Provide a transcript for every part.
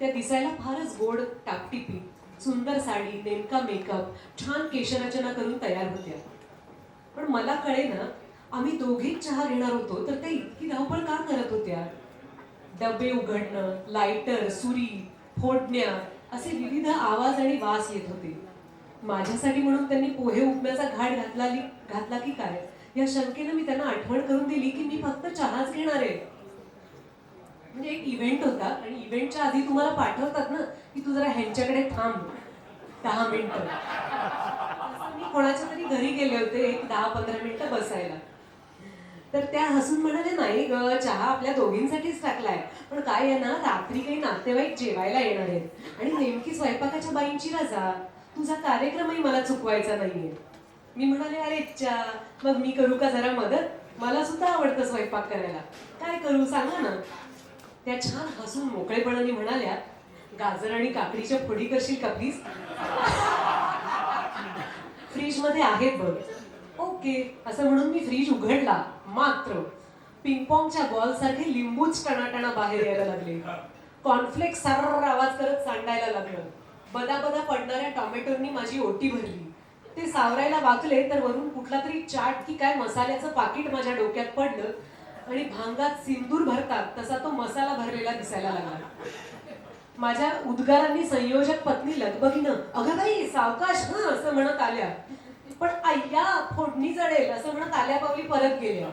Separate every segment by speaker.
Speaker 1: त्या दिसायला फारच गोड टापटिपी सुंदर साडी नेमका मेकअप छान केशरचना करून तयार होत्या. पण मला कळे ना आम्ही दोघीच चहा घेणार होतो तर त्या इतकी धावपळ का करत होत्या? डबे उघडणं लायटर सुरी फोडण्या असे विविध आवाज आणि वास येत होते. माझ्यासाठी म्हणून त्यांनी पोहे उपम्याचा घाट घातला घातला की काय? या शंकेनं मी त्यांना आठवण करून दिली की मी फक्त चहाच घेणार आहे. म्हणजे एक इव्हेंट होता आणि इव्हेंटच्या आधी तुम्हाला पाठवतात ना की तू जरा ह्यांच्याकडे थांब दहा मिनिटं. मी कोणाच्या तरी घरी गेले होते एक दहा पंधरा मिनिटं बसायला. तर त्या हसून म्हणाले नाही ग चहा आपल्या दोघींसाठीच टाकलाय. पण काय आहे ना रात्री काही नातेवाईक जेवायला येणार आहेत. आणि नेमकी स्वयंपाकाच्या बाईंची रजा. तुझा कार्यक्रमही मला चुकवायचा नाहीये. मी म्हणाले अरे चा मग मी करू का जरा मदत? मला सुद्धा आवडतं स्वयंपाक करायला. काय करू सांगा ना. त्या छान हसून मोकळेपणाने म्हणाल्या गाजर आणि काकडीच्या फोडी करशील का प्लीज फ्रीजमध्ये आहेत बघ. ओके. असं म्हणून मी फ्रीज उघडला मात्र पिंगपॉंगच्या बॉल सारखे लिंबूच टणाटणा बाहेर यायला लागले. कॉर्नफ्लेक्स सार आवाज करत सांडायला लागलं. बदाबदा पडणाऱ्या टॉमॅटोनी माझी ओटी भरली. ते सावरायला वाकले तर वरून कुठला तरी चाट की काय मसाल्याचं पाकिट माझ्या डोक्यात पडलं. आणि भांगात सिंदूर भरतात तसा तो मसाला भरलेला दिसायला लागला. माझ्या उद्गारांनी संयोजक पत्नी लगबगीनं अगं बाई सावकाश हं असं म्हणत आल्या. पण आय्या फोडणी जडेल असं म्हणत आल्या पावली परत गेल्या.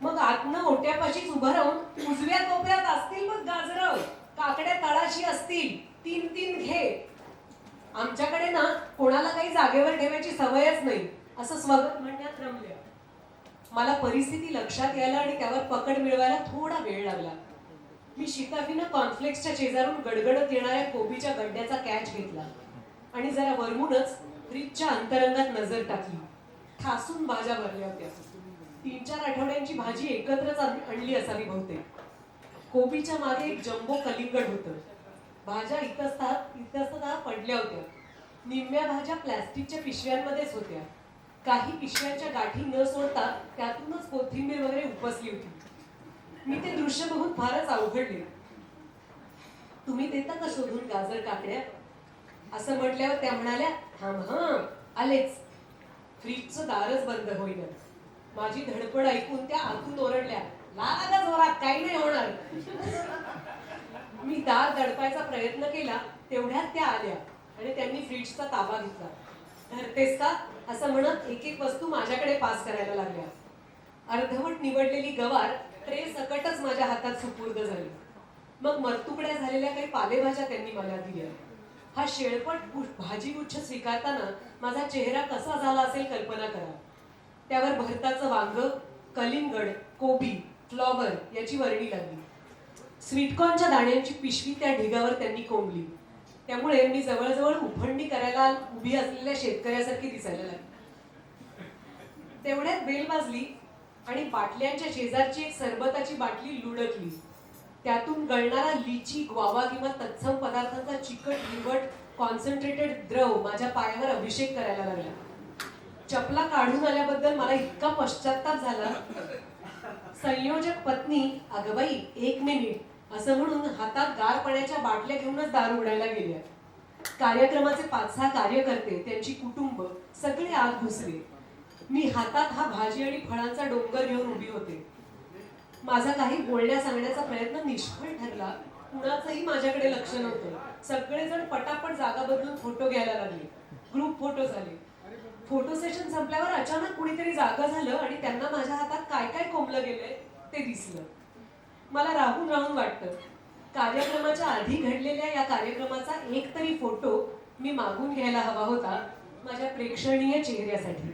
Speaker 1: मग आतनं ओट्यापाशीच उभं राहून उजव्या कोपऱ्यात असतील मग गाजर काकड्या तळाशी असतील तीन तीन घे. आमच्याकडे ना कोणाला काही जागेवर ठेवायची सवयच नाही असं स्वगत म्हणण्यात रमल्या. मला परिस्थिती लक्षात यायला आणि त्यावर पकड मिळवायला थोडा वेळ लागला. मी शिताफीनं कॉन्फ्लेक्सच्या शेजारून गडगडत येणाऱ्या कोबीच्या गड्ड्याचा कॅच घेतला. आणि जरा वरमूनच फ्रीजच्या अंतरंगात नजर टाकली. ठासून भाज्या भरल्या होत्या. तीन चार आठवड्यांची भाजी एकत्रच आणली असावी बहुतेक. कोबीच्या मागे एक जम्बो कलिंगड होतं. भाज्या इतस्तात इतस्ततः पडल्या होत्या. निम्म्या भाज्या प्लॅस्टिकच्या पिशव्यांमध्येच होत्या. काही पिशव्यांच्या गाठी न सोडता त्यातूनच कोथिंबीर वगैरे उपसली होती. मी ते दृश्य बघून फारच अवघडले. तुम्ही देता का शोधून गाजर काकड्या? असं म्हटल्यावर त्या म्हणाल्या थांब हं आलेच. फ्रीजचं दारच बंद होईना. माझी धडपड ऐकून त्या आतून ओरडल्या लागा जोरात काही नाही होणार. मी दार दडपायचा प्रयत्न केला तेवढ्यात त्या आल्या आणि त्यांनी फ्रीजचा ताबा घेतला. धरतेस का? असं म्हणत एक एक वस्तू माझ्याकडे पास करायला लागल्या. अर्धवट निवडलेली गवार ट्रे सकटच माझ्या हातात सुपूर्द झाली. मग मरतुकड्या झालेल्या काही पालेभाज्या त्यांनी मला दिल्या. हा शेळपट भाजीगुच्छ स्वीकारताना माझा चेहरा कसा झाला असेल कल्पना करा. त्यावर भरताचं वांग कलिंगड कोबी फ्लॉवर याची वर्णी लागली. स्वीटकॉर्नच्या दाण्यांची पिशवी त्या ढिगावर त्यांनी कोंबली. त्यामुळे मी जवळजवळ उफंडी करायला उभी असलेल्या शेतकऱ्यासारखी दिसायला लागली. तेवढ्यात बेल वाजली आणि बाटल्यांच्या शेजारची एक सरबताची बाटली लुडकली. त्यातून गळणारा लिची ग्वावा किंवा तत्सम पदार्थांचा चिकट हिरवट कॉन्सन्ट्रेटेड द्रव माझ्या पायावर अभिषेक करायला लागला. चपला काढून आल्याबद्दल मला इतका पश्चाताप झाला. संयोजक पत्नी अगं बाई एक मिनिट. असं म्हणून हातात गार पाण्याच्या बाटल्या घेऊनच दार उघडायला गेल्या. कार्यक्रमाचे पाच सहा कार्यकर्ते त्यांची कुटुंब सगळे आत घुसले. मी हातात हा भाजी आणि फळांचा डोंगर घेऊन उभी होते. माझा काही बोलण्या सांगण्याचा प्रयत्न निष्फळ ठरला. कुणाचंही माझ्याकडे लक्ष नव्हतं. सगळेजण पटापट जागा बदलून फोटो घ्यायला लागले. ग्रुप फोटो झाले. फोटो सेशन संपल्यावर अचानक कुणीतरी जागा झालं आणि त्यांना माझ्या हातात काय काय कोंबलं गेलंय ते दिसलं. मला राहून राहून वाटतं. कार्यक्रमाच्या आधी घडलेल्या या कार्यक्रमाचा एक तरी फोटो मी मागून घ्यायला हवा होता माझ्या प्रेक्षणीय चेहऱ्यासाठी.